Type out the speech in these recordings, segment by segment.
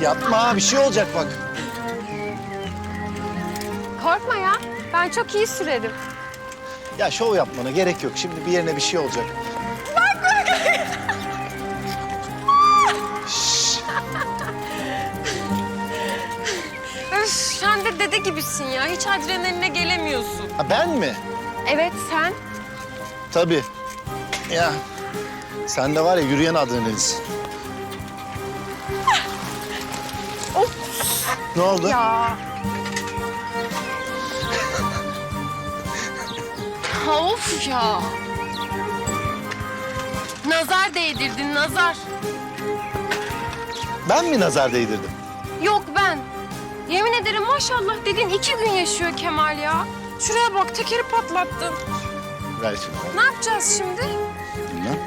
Şş, yapma bir şey olacak bak. Korkma ya. Ben çok iyi sürerim. Ya şov yapmana gerek yok. Şimdi bir yerine bir şey olacak. Şş, Öf, sen de dede gibisin ya. Hiç adrenaline gelemiyorsun. ha ben mi? Evet sen. Tabii. Ya sen de var ya yürüyen adrenalinsin. Ne oldu? ya. Ha, of ya. Nazar değdirdin nazar. Ben mi nazar değdirdim? Yok ben. Yemin ederim maşallah dediğin iki gün yaşıyor Kemal ya. Şuraya bak tekeri patlattın. Ver şimdi. Ne yapacağız şimdi? Bilmem.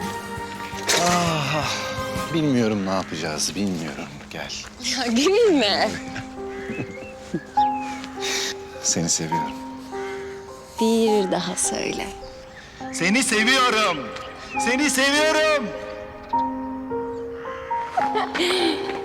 Ah, ah. bilmiyorum ne yapacağız, bilmiyorum. Gel. Ya gülme. Seni seviyorum. Bir daha söyle. Seni seviyorum. Seni seviyorum.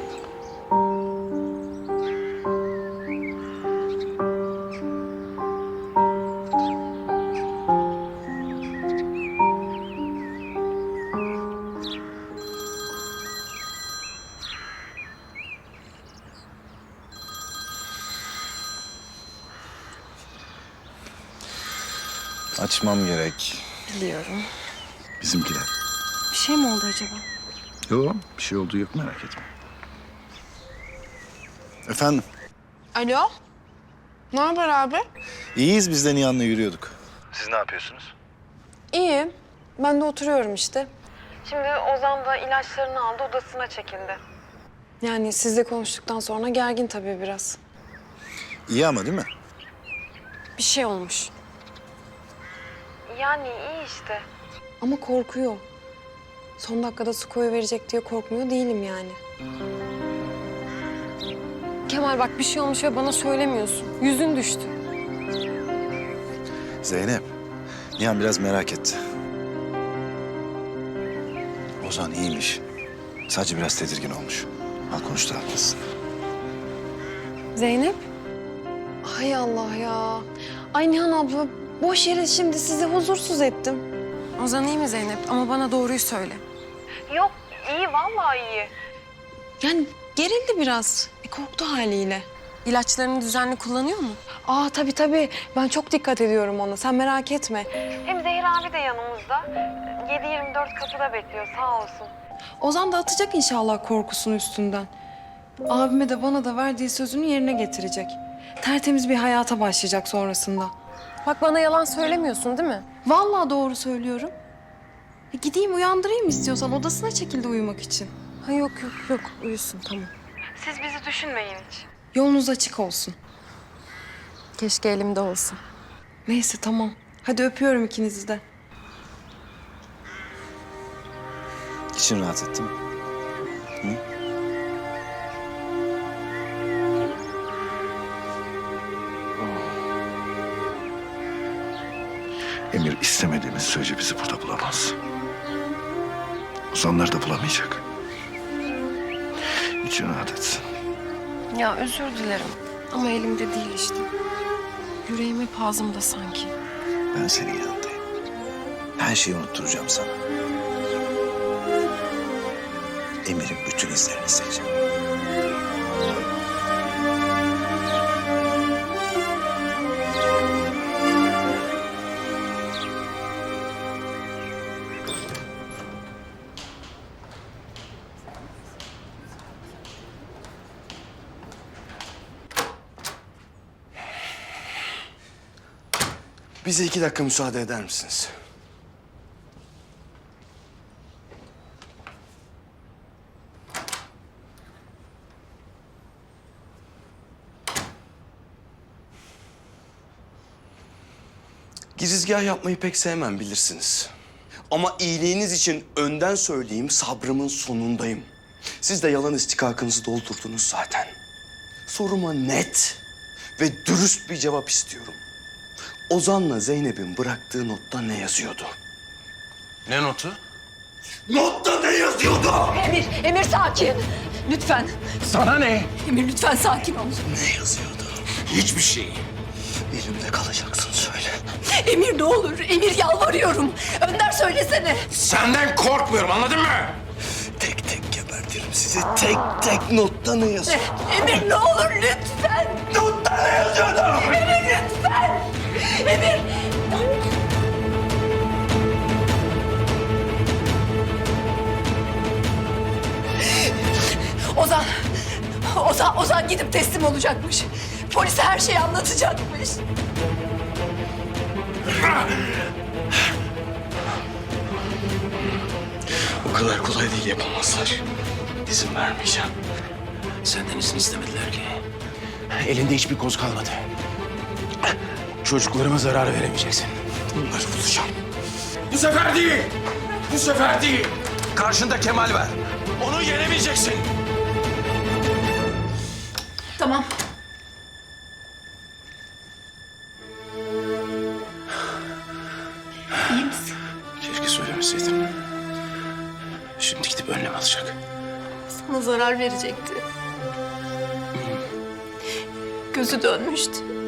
Açmam gerek. Biliyorum. Bizimkiler. Bir şey mi oldu acaba? Yok, bir şey olduğu yok merak etme. Efendim, Alo. Ne haber abi? iyiyiz biz de Nihan'la yürüyorduk. Siz ne yapıyorsunuz? İyi. Ben de oturuyorum işte. Şimdi Ozan da ilaçlarını aldı, odasına çekildi. Yani sizle konuştuktan sonra gergin tabii biraz. İyi ama değil mi? Bir şey olmuş. Yani iyi işte. Ama korkuyor. Son dakikada su koyu verecek diye korkmuyor değilim yani. Kemal bak bir şey olmuş ve bana söylemiyorsun. Yüzün düştü. Zeynep, Nihan biraz merak etti. Ozan iyiymiş. Sadece biraz tedirgin olmuş. Al konuştu haklısın. Zeynep? Hay Allah ya. Ay Nihan abla boş yere şimdi sizi huzursuz ettim. Ozan iyi mi Zeynep? Ama bana doğruyu söyle. Yok, iyi vallahi iyi. Yani gerildi biraz. E, korktu haliyle. İlaçlarını düzenli kullanıyor mu? Aa tabii tabii. Ben çok dikkat ediyorum ona. Sen merak etme. Hem Zehir abi de yanımızda. 7-24 kapıda bekliyor, sağ olsun. Ozan da atacak inşallah korkusunu üstünden. Abime de bana da verdiği sözünü yerine getirecek. Tertemiz bir hayata başlayacak sonrasında. Bak bana yalan söylemiyorsun değil mi? Vallahi doğru söylüyorum. E, gideyim uyandırayım istiyorsan odasına çekildi uyumak için. Ha yok yok yok uyusun tamam. Siz bizi düşünmeyin hiç. Yolunuz açık olsun. Keşke elimde olsun. Neyse tamam. Hadi öpüyorum ikinizi de. İçin rahat etti mi? Emir istemediğimiz sürece bizi burada bulamaz. Ozanları da bulamayacak. İçin rahat etsin. Ya özür dilerim. Ama elimde değil işte. Yüreğim hep ağzımda sanki. Ben senin yanındayım. Her şeyi unutturacağım sana. Emir'in bütün izlerini sileceğim. Bize iki dakika müsaade eder misiniz? Girizgah yapmayı pek sevmem bilirsiniz. Ama iyiliğiniz için önden söyleyeyim sabrımın sonundayım. Siz de yalan istikakınızı doldurdunuz zaten. Soruma net ve dürüst bir cevap istiyorum. Ozan'la Zeynep'in bıraktığı notta ne yazıyordu? Ne notu? Notta ne yazıyordu? Emir, Emir sakin. Lütfen. Sana ne? Emir lütfen sakin ol. Ne yazıyordu? Hiçbir şey. Elimde kalacaksın söyle. Emir ne olur. Emir yalvarıyorum. Önder söylesene. Senden korkmuyorum anladın mı? Tek tek gebertirim sizi. Tek tek notta ne yazıyor? Emir ne olur lütfen. Notta ne yazıyordu? Emir lütfen. Emir. Ozan. Ozan, Ozan gidip teslim olacakmış. Polise her şeyi anlatacakmış. O kadar kolay değil yapamazlar. İzin vermeyeceğim. Senden izin istemediler ki. Elinde hiçbir koz kalmadı. Çocuklarıma zarar veremeyeceksin. Onları bulacağım. Bu sefer değil. Bu sefer değil. Karşında Kemal var. Onu yenemeyeceksin. Tamam. İyi misin? Keşke söylemeseydin. Şimdi gidip önlem alacak. Sana zarar verecekti. Gözü dönmüştü.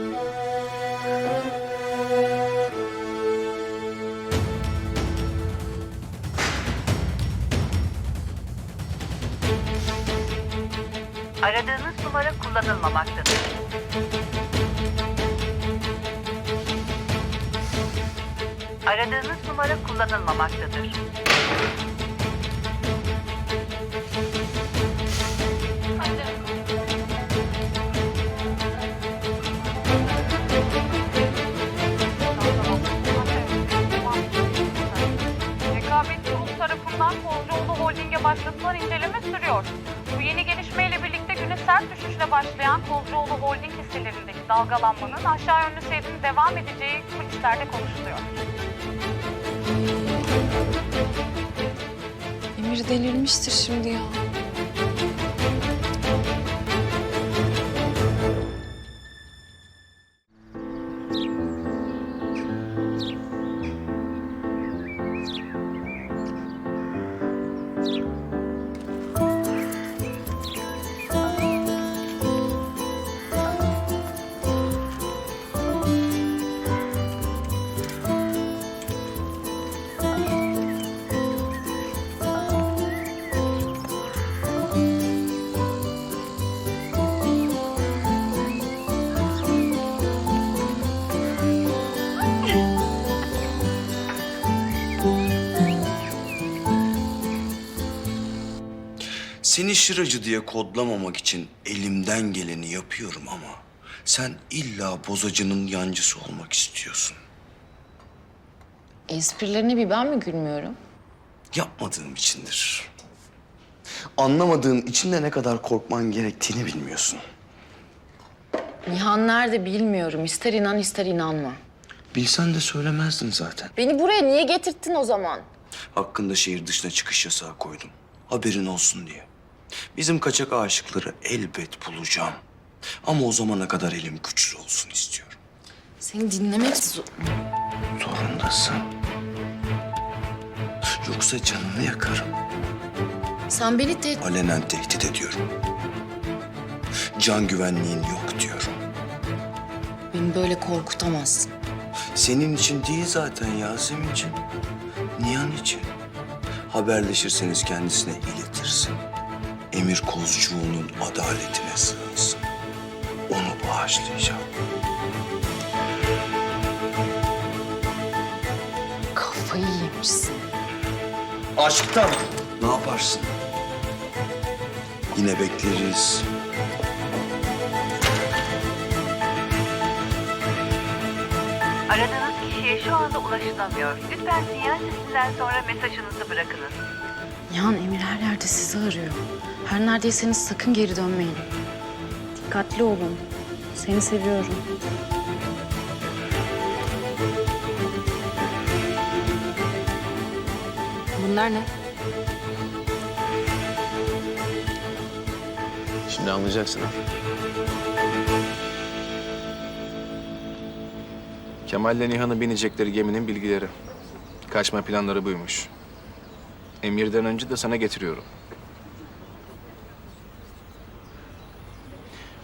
Aradığınız numara kullanılmamaktadır. Aradığınız numara kullanılmamaktadır. Başlayan Kozcuoğlu Holding hisselerindeki dalgalanmanın aşağı yönlü seyrinin devam edeceği kulislerde konuşuluyor. Emir delirmiştir şimdi ya. Seni şıracı diye kodlamamak için elimden geleni yapıyorum ama... ...sen illa bozacının yancısı olmak istiyorsun. Esprilerine bir ben mi gülmüyorum? Yapmadığım içindir. Anlamadığın için de ne kadar korkman gerektiğini bilmiyorsun. Nihan nerede bilmiyorum. İster inan ister inanma. Bilsen de söylemezdin zaten. Beni buraya niye getirttin o zaman? Hakkında şehir dışına çıkış yasağı koydum. Haberin olsun diye. Bizim kaçak aşıkları elbet bulacağım. Ama o zamana kadar elim güçlü olsun istiyorum. Seni dinlemek zor. Zorundasın. Yoksa canını yakarım. Sen beni te... Alenen tehdit ediyorum. Can güvenliğin yok diyorum. Beni böyle korkutamazsın. Senin için değil zaten Yasemin'ciğim. Nihan için. Haberleşirseniz kendisine iletirsin. Emir Kozcuoğlu'nun adaletine sığınsın. Onu bağışlayacağım. Kafayı yemişsin. Aşktan ne yaparsın? Yine bekleriz. Aradığınız kişiye şu anda ulaşılamıyor. Lütfen sinyal sesinden sonra mesajınızı bırakınız. Nihan Emir her yerde sizi arıyor. Her neredeyseniz sakın geri dönmeyin. Dikkatli olun. Seni seviyorum. Bunlar ne? Şimdi anlayacaksın ha. Kemal'le Nihan'ı binecekleri geminin bilgileri. Kaçma planları buymuş. Emir'den önce de sana getiriyorum.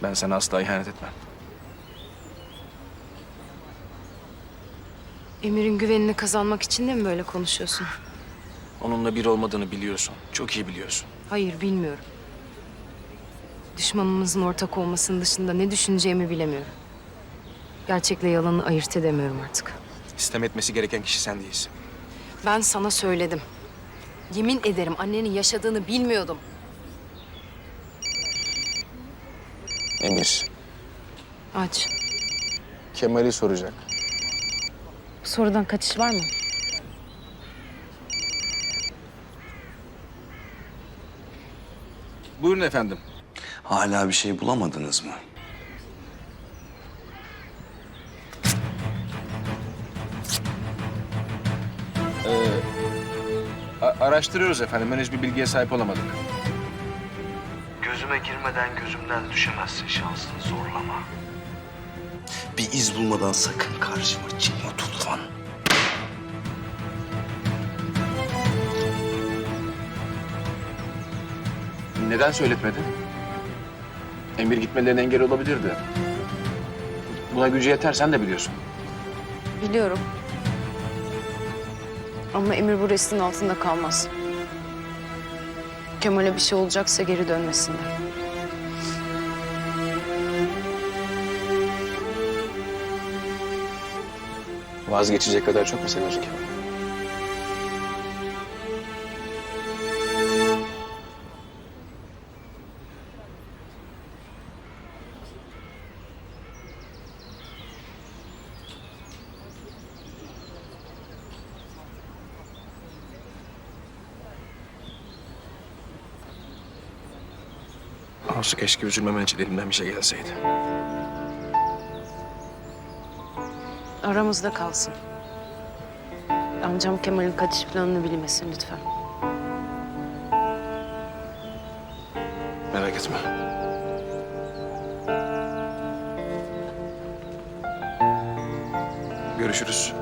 Ben sana asla ihanet etmem. Emir'in güvenini kazanmak için de mi böyle konuşuyorsun? Onunla bir olmadığını biliyorsun. Çok iyi biliyorsun. Hayır bilmiyorum. Düşmanımızın ortak olmasının dışında ne düşüneceğimi bilemiyorum. Gerçekle yalanı ayırt edemiyorum artık. İstem etmesi gereken kişi sen değilsin. Ben sana söyledim. Yemin ederim annenin yaşadığını bilmiyordum. Emir, Aç. Kemal'i soracak. Bu sorudan kaçış var mı? Buyurun efendim. Hala bir şey bulamadınız mı? A- araştırıyoruz efendim. Henüz bir bilgiye sahip olamadık. Gözüme girmeden gözümden düşemezsin şansını zorlama. Bir iz bulmadan sakın karşıma çıkma Tufan. Neden söyletmedin? Emir gitmelerine engel olabilirdi. Buna gücü yeter, sen de biliyorsun. Biliyorum. Ama Emir bu resmin altında kalmaz. Kemal'e bir şey olacaksa geri dönmesinler. Vazgeçecek kadar çok mu seviyorsun Kemal? Olsa keşke üzülmemen için elimden bir şey gelseydi. Aramızda kalsın. Amcam Kemal'in kaçış planını bilmesin lütfen. Merak etme. Görüşürüz.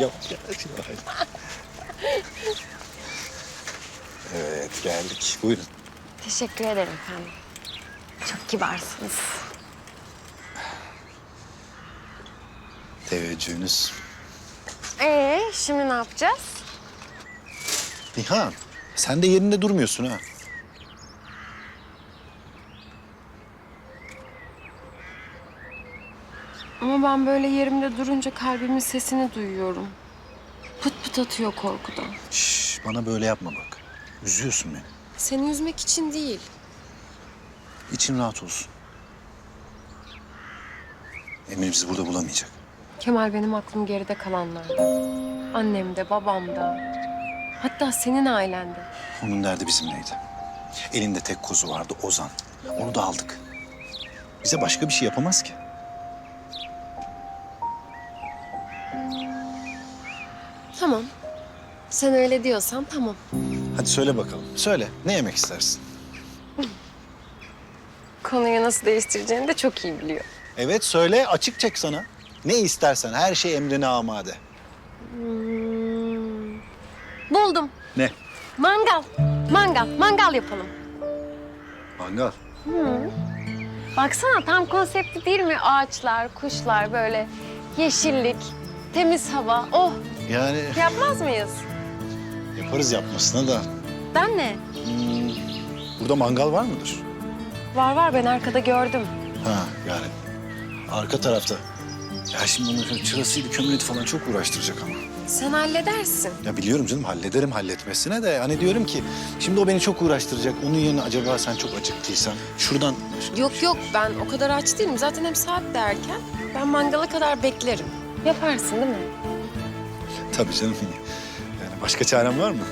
Yok. Evet geldik. Buyurun. Teşekkür ederim efendim. Çok kibarsınız. Teveccühünüz. Ee, şimdi ne yapacağız? Nihan sen de yerinde durmuyorsun ha. Ama ben böyle yerimde durunca kalbimin sesini duyuyorum. Pıt pıt atıyor korkudan. Şş, bana böyle yapma bak. Üzüyorsun beni. Seni üzmek için değil. İçin rahat olsun. Emir bizi burada bulamayacak. Kemal benim aklım geride kalanlardan. Annemde, babamda. Hatta senin ailende. Onun derdi bizimleydi. Elinde tek kozu vardı Ozan. Onu da aldık. Bize başka bir şey yapamaz ki. Sen öyle diyorsan tamam. Hadi söyle bakalım. Söyle. Ne yemek istersin? Konuyu nasıl değiştireceğini de çok iyi biliyor. Evet söyle. Açık çek sana. Ne istersen her şey emrine amade. Hmm. Buldum. Ne? Mangal. Mangal. Mangal yapalım. Mangal. Baksana tam konsepti değil mi? Ağaçlar, kuşlar böyle yeşillik, temiz hava. Oh Yani yapmaz mıyız? Yaparız yapmasına da. Ben ne? Hmm, burada mangal var mıdır? Var var ben arkada gördüm. Ha yani Arka tarafta. Ya şimdi onun çırasıydı, kömürüydü falan çok uğraştıracak ama. Sen halledersin. Ya biliyorum canım hallederim halletmesine de hani diyorum ki şimdi o beni çok uğraştıracak. Onun yerine acaba sen çok acıktıysan şuradan Yok yok ben o kadar aç değilim. Zaten hem saat de erken. Ben mangala kadar beklerim. Yaparsın değil mi? tabii canım. Başka çarem var mı?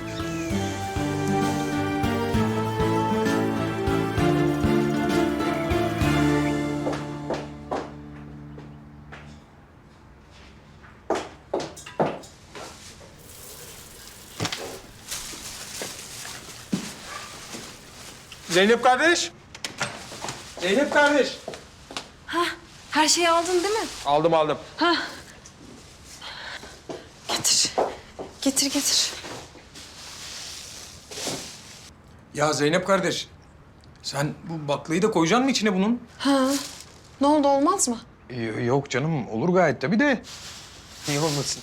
Zeynep kardeş. Zeynep kardeş. Her şeyi aldın değil mi? Aldım aldım. Getir. Getir getir. Ya Zeynep kardeş. Sen bu baklayı da koyacaksın mı içine bunun? Ha. Ne oldu olmaz mı? Yok canım olur gayet tabii de. Niye olmasın?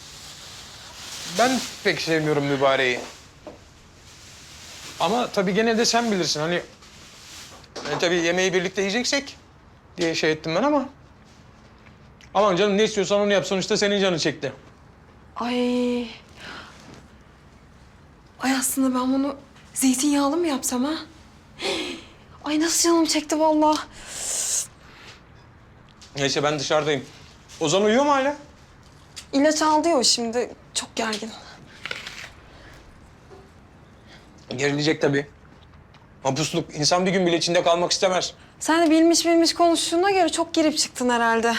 Ben pek sevmiyorum mübareği. Ama tabii gene de sen bilirsin hani... E, tabii yemeği birlikte yiyeceksek diye şey ettim ben ama... Aman canım ne istiyorsan onu yap. Sonuçta senin canın çekti. Ay. Ay aslında ben bunu zeytinyağlı mı yapsam ha? Ay nasıl canım çekti vallahi. Neyse ben dışarıdayım. Ozan uyuyor mu hala? İlaç aldı ya o şimdi. Çok gergin. Gerilecek tabii. Mapusluk. insan bir gün bile içinde kalmak istemez. Sen de bilmiş bilmiş konuştuğuna göre çok girip çıktın herhalde.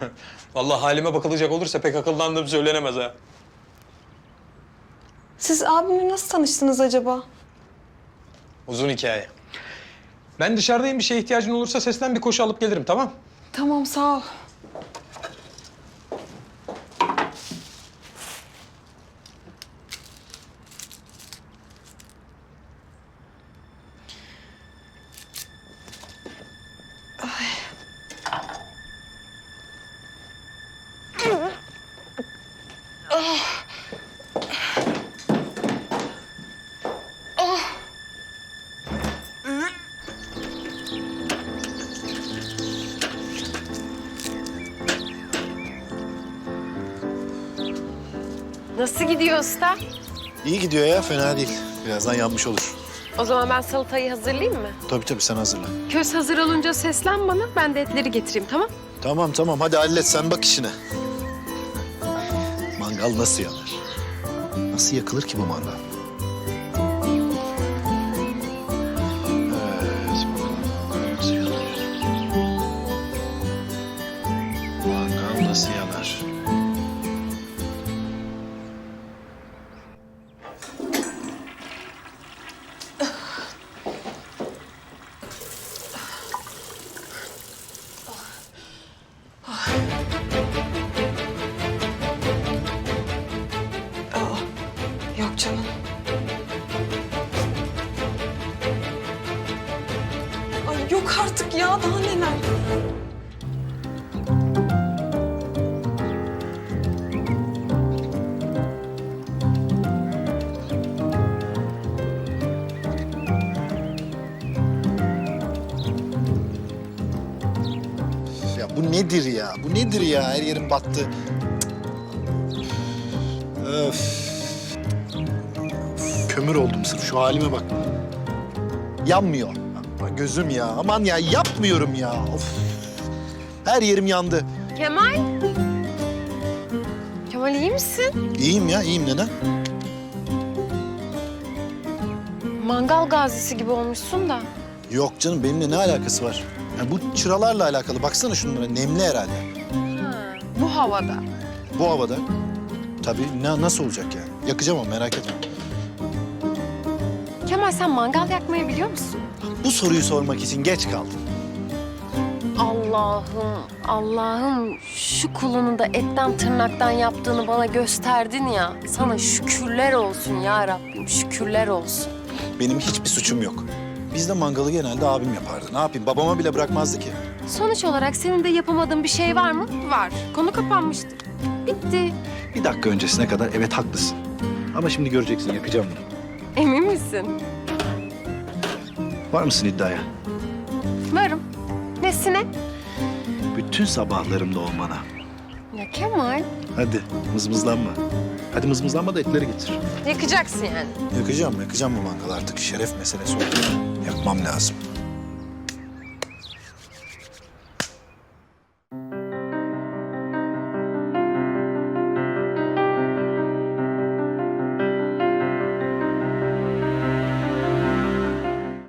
Vallahi halime bakılacak olursa pek akıllandığım söylenemez ha. Siz abimle nasıl tanıştınız acaba? Uzun hikaye. Ben dışarıdayım. Bir şeye ihtiyacın olursa seslen bir koşu alıp gelirim tamam? Tamam sağ ol. Nasıl gidiyor usta? İyi gidiyor ya fena değil. Birazdan yanmış olur. O zaman ben salatayı hazırlayayım mı? Tabii tabii sen hazırla. Köz hazır olunca seslen bana. Ben de etleri getireyim tamam? Tamam tamam hadi hallet sen bak işine. Mangal nasıl yanar? Nasıl yakılır ki bu mangal? Nedir ya? Bu nedir ya? Her yerim battı. Öf. Kömür oldum sırf şu halime bak. Yanmıyor. Gözüm ya. Aman ya yapmıyorum ya. Of. Her yerim yandı. Kemal. Kemal iyi misin? İyiyim ya, iyiyim neden? Mangal gazisi gibi olmuşsun da. Yok canım benimle ne alakası var? Ya bu çıralarla alakalı. Baksana şunlara nemli herhalde. Bu havada. Bu havada. Tabii ne, nasıl olacak yani? Yakacağım ama merak etme. Kemal sen mangal yakmayı biliyor musun? Bu soruyu sormak için geç kaldım. Allah'ım, Allah'ım şu kulunu da etten tırnaktan yaptığını bana gösterdin ya. Sana şükürler olsun ya Rabbim, şükürler olsun. Benim hiçbir suçum yok. Bizde mangalı genelde abim yapardı. Ne yapayım? Babama bile bırakmazdı ki. Sonuç olarak senin de yapamadığın bir şey var mı? Var. Konu kapanmıştır. Bitti. Bir dakika öncesine kadar evet haklısın. Ama şimdi göreceksin yakacağım bunu. Emin misin? Var mısın iddiaya? Varım. Nesine? Bütün sabahlarımda olmana. Ya Kemal. Hadi mızmızlanma. Hadi mızmızlanma da etleri getir. Yakacaksın yani. Yakacağım, yakacağım bu mangalı artık. Şeref meselesi oldu. Yakmam lazım.